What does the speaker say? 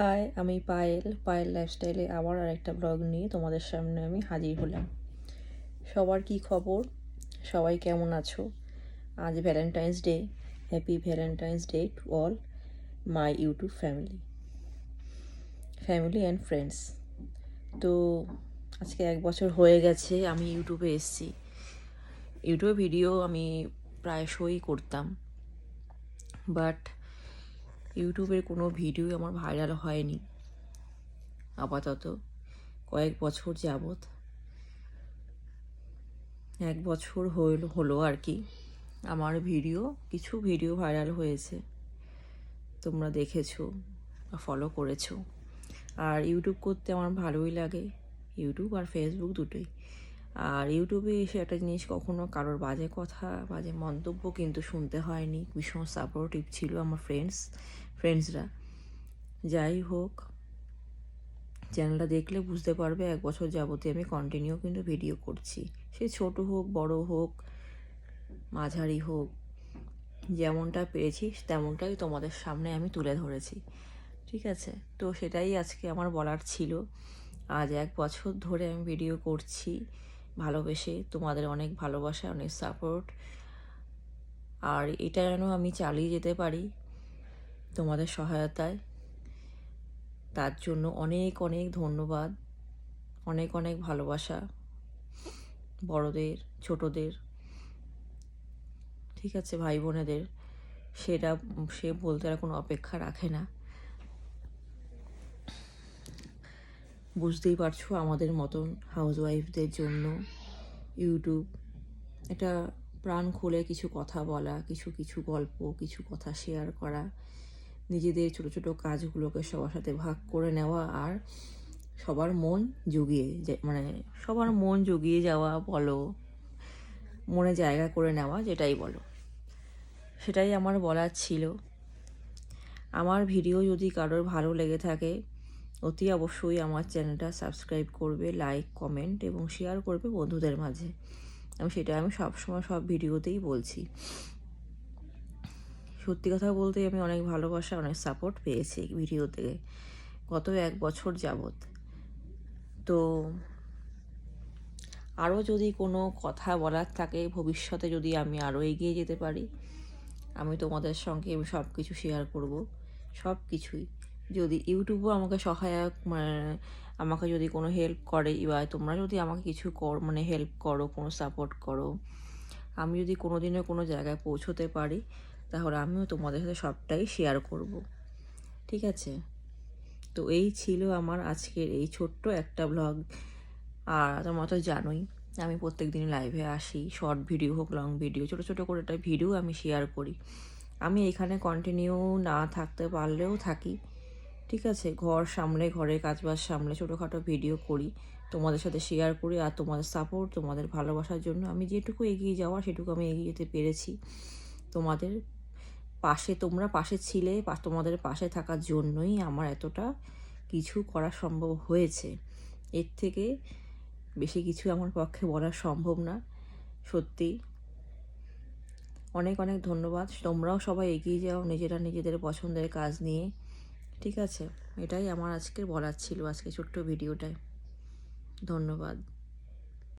High, আমি পায়েল। পায়েল লাইফস্টাইলে আবার আরেকটা ব্লগ নিয়ে তোমাদের সামনে আমি হাজির হলাম। সবার কি খবর? সবাই কেমন আছো? আজ Valentine's day happy Valentine's day to all my YouTube family family and friends তো আজকে এক বছর হয়ে গেছে, আমি ইউটিউবে এসেছি। ইউটিউবে ভিডিও আমি প্রায়শই করতাম। বাট ইউটিউবের কোনো ভিডিও আমার ভাইরাল হয়নি। আপাতত কয়েক বছর যাবৎ। এক বছর হইল, হলো আর কি। আমার ভিডিও কিছু ভিডিও ভাইরাল হয়েছে। তোমরা দেখেছ বা ফলো করেছ। আর ইউটিউব করতে আমার ভালোই লাগে। ইউটিউব আর ফেসবুক দুটোই। আর ইউটিউবে এসে একটা জিনিস কখনো কারোর বাজে কথা, বাজে মন্তব্য কিন্তু শুনতে হয়নি। ভীষণ সাপোর্টিভ ছিল আমার ফ্রেন্ডস ফ্রেন্ডসরা যাই হোক চ্যানেলটা দেখলে বুঝতে পারবে এক বছর যাবতে আমি কন্টিনিউ কিন্তু ভিডিও করছি। সে ছোট হোক, বড় হোক, মাঝারি হোক, যেমনটা পেয়েছি তেমনটাই তোমাদের সামনে আমি তুলে ধরেছি। ঠিক আছে? তো সেটাই আজকে আমার বলার ছিল। আজ এক বছর ধরে আমি ভিডিও করছি। ভালোবেসে তোমাদের অনেক ভালোবাসা, অনেক সাপোর্ট আর এটা যেন আমি চালিয়ে যেতে পারি। তোমাদের সহায়তায়। তার জন্য অনেক অনেক ধন্যবাদ। অনেক অনেক ভালোবাসা বড়দের, ছোটদের। ঠিক আছে ভাই বোনেদের সেটা সে বলতে আর কোনো অপেক্ষা রাখে না। বুঝতেই পারছ আমাদের মতন হাউসওয়াইফদের জন্য ইউটিউব। এটা প্রাণ খুলে কিছু কথা বলা, কিছু কিছু গল্প, কিছু কথা শেয়ার করা। নিজেদের ছোট ছোট কাজগুলোকে সবার সাথে ভাগ করে নেওয়া আর সবার মন জুগিয়ে মানে সবার মন জুগিয়ে যাওয়া বলো, মনে জায়গা করে নেওয়া যেটাই বলো। সেটাই আমার বলার ছিল। আমার ভিডিও যদি কারোর ভালো লেগে থাকে, অতি অবশ্যই আমার চ্যানেলটা সাবস্ক্রাইব করবে, লাইক, কমেন্ট এবং শেয়ার করবে বন্ধুদের মাঝে। আমি সেটা আমি সবসময় সব ভিডিওতেই বলছি। সত্যি কথা বলতে আমি অনেক ভালোবাসা, অনেক সাপোর্ট পেয়েছি ভিডিও থেকে গত এক বছর যাবৎ। তো আরও যদি কোনো কথা বলার থাকে, ভবিষ্যতে যদি আমি আরও এগিয়ে যেতে পারি, আমি তোমাদের সঙ্গে সব কিছু শেয়ার করব সব কিছুই যদি ইউটিউবও আমাকে সহায়ক মানে আমাকে যদি কোনো হেল্প করে, বা তোমরা যদি আমাকে কিছু কর মানে হেল্প করো, কোনো সাপোর্ট করো, আমি যদি কোনো দিনে কোনো জায়গায় পৌঁছতে পারি তাহলে আমিও তোমাদের সাথে সবটাই শেয়ার করব। ঠিক আছে? তো এই ছিল আমার আজকের এই ছোট্ট একটা ব্লগ আর তোমার তো জানোই, আমি প্রত্যেক দিন লাইভে আসি। শর্ট ভিডিও হোক লং ভিডিও ছোটো ছোটো করে একটা ভিডিও আমি শেয়ার করি। আমি এখানে কন্টিনিউ না থাকতে পারলেও থাকি। ঠিক আছে? ঘর সামলে, ঘরের কাজবাজ সামলে, ছোটোখাটো ভিডিও করি, তোমাদের সাথে শেয়ার করি। আর তোমাদের সাপোর্ট তোমাদের ভালোবাসার জন্য আমি যেটুকু এগিয়ে যাওয়া সেটুকু আমি এগিয়ে যেতে পেরেছি। তোমাদের পাশে তোমরা পাশে ছিলে তোমাদের পাশে থাকার জন্যই আমার এতটা কিছু করা সম্ভব হয়েছে। এর থেকে বেশি কিছু আমার পক্ষে বলা সম্ভব না, সত্যি। অনেক অনেক ধন্যবাদ। তোমরাও সবাই এগিয়ে যাও নিজেরা নিজেদের পছন্দের কাজ নিয়ে, ঠিক আছে? এটাই আমার আজকের বলার ছিল, আজকে ছোট্ট ভিডিওটায়। ধন্যবাদ।